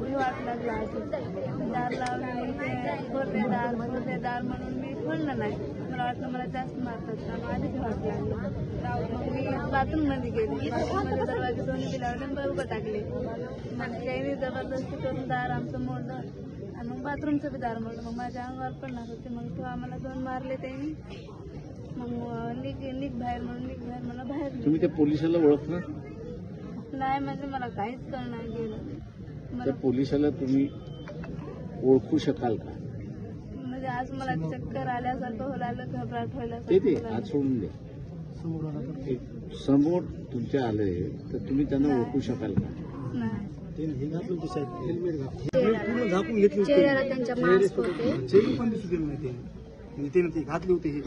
भी वाट लागला असं दार लावलं ते खोलते दार खोलते दार म्हणून मी खोललं नाही. मला वाटलं मला जास्त मारतात मग आधीच वाट लागली मग मी बाथरूममध्ये गेले. बाथरूममध्ये दरवाजे दोन्ही बी लावले आणि बरोबर टाकले. मग त्याने जबरदस्ती करून दार आमचं मोडलं. आणि मग बाथरूमचं बी दार मोडलं. मग माझ्या अंगावर पडणार होते. मग तेव्हा आम्हाला दोन मारले त्यांनी. मग निघ निघ बाहेर म्हणून निघ बाहेर मला बाहेर. तुम्ही त्या पोलिसाला ओळखलं नाही म्हणजे मला काहीच कळणार गेलं. त्या पोलिसाला तुम्ही ओळखू शकाल का? म्हणजे आज मला चक्कर आल्यासारखं घबराट ते आज. सोडून द्या समोर तुमच्या आले तर तुम्ही त्यांना ओळखू शकाल का? चेहऱ्याला त्यांच्या मास्क होते. त्याने. ते घातले होते हे.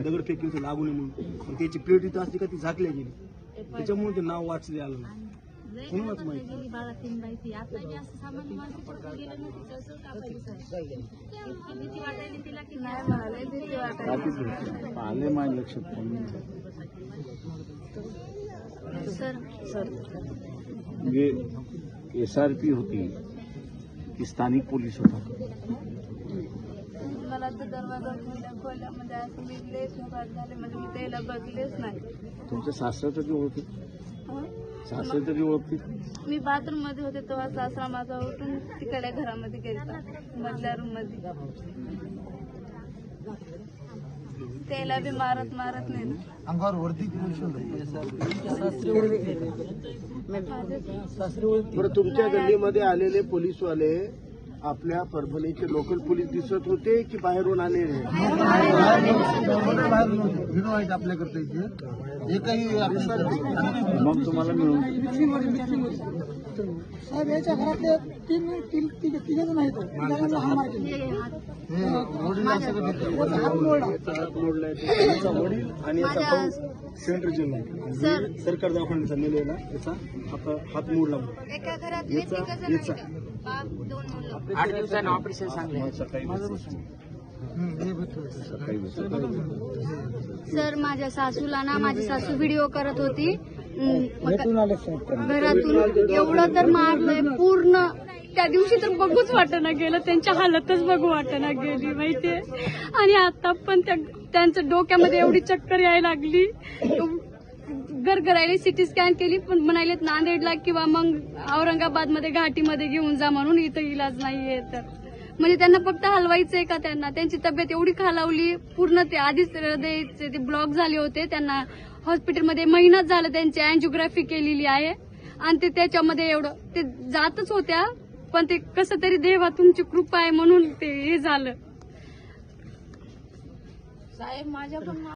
दगड फेकले होते लागू नये म्हणून. पण त्याची प्लेट इथं असते का ती झाकल्या गेली. त्याच्यामुळे ते नाव वाचले आलं नाही. कोणालाच माहिती. गेली बाळा तीन बाई ती आता बी असं सामान्य माणसं पडतं गेलं नाही तिचं असं कापायचं साहेब. ती भीती वाटायली तिला की नाही मला लय भीती वाटायची रात्रीच भेटले. आले माझ्या लक्षात पण सर. सर. म्हणजे एस आर पी होती की स्थानिक पोलीस होता. मला तर दरवाजा खोल्या म्हणजे असं मी झाले म्हणजे मी त्याला बघलेच नाही. तुमच्या सासरा तरी ओळखीत हं? सासरे तरी ओळखीत मी बाथरूममध्ये होते तेव्हा सासरा माझा उठून तिकडे घरामध्ये गेला मधल्या रूममध्ये त्याला बी मारत मारत नाही ना. अंगावर वरती बरं तुमच्या गल्लीमध्ये आलेले पोलीसवाले आपल्या परभणीचे लोकल पोलीस दिसत होते की बाहेरून आलेले. आहेत आपल्याकडे इथे. एकही मग तुम्हाला मिळून साहेब याच्या घरातले तीन तीन तिघ तिघ जण आहेत. हा मोडला. याचा वडील आणि याचा भाऊ सरकार दवाखान्याचा नेलेला याचा हात हात मोडला. एका घरात याचा आठ दिवसानं ऑपरेशन सांगले सर माझ्या सासूला ना माझी सासू व्हिडिओ करत होती. घरातून एवढं तर मारलंय पूर्ण. त्या दिवशी तर बघूच वाटना गेलं त्यांच्या हालतच बघू वाटना गेली माहितीये. आणि आता पण त्या त्यांच्या डोक्यामध्ये एवढी चक्कर यायला लागली. गरगरायला सिटी स्कॅन केली पण म्हणालेत नांदेडला किंवा मग औरंगाबादमध्ये घाटीमध्ये घेऊन जा म्हणून इथं इलाज नाहीये तर. म्हणजे त्यांना फक्त हलवायचंय का त्यांना? त्यांची तब्येत एवढी खालावली पूर्ण ते आधीच हृदयचे ते ब्लॉक झाले होते. त्यांना हॉस्पिटलमध्ये महिनाच झालं त्यांची अँजिओग्राफी केलेली आहे. आणि ते त्याच्यामध्ये एवढं ते जातच होत्या पण ते कसं तरी देवा तुमची कृपा आहे म्हणून ते हे झालं. साहेब माझ्या पण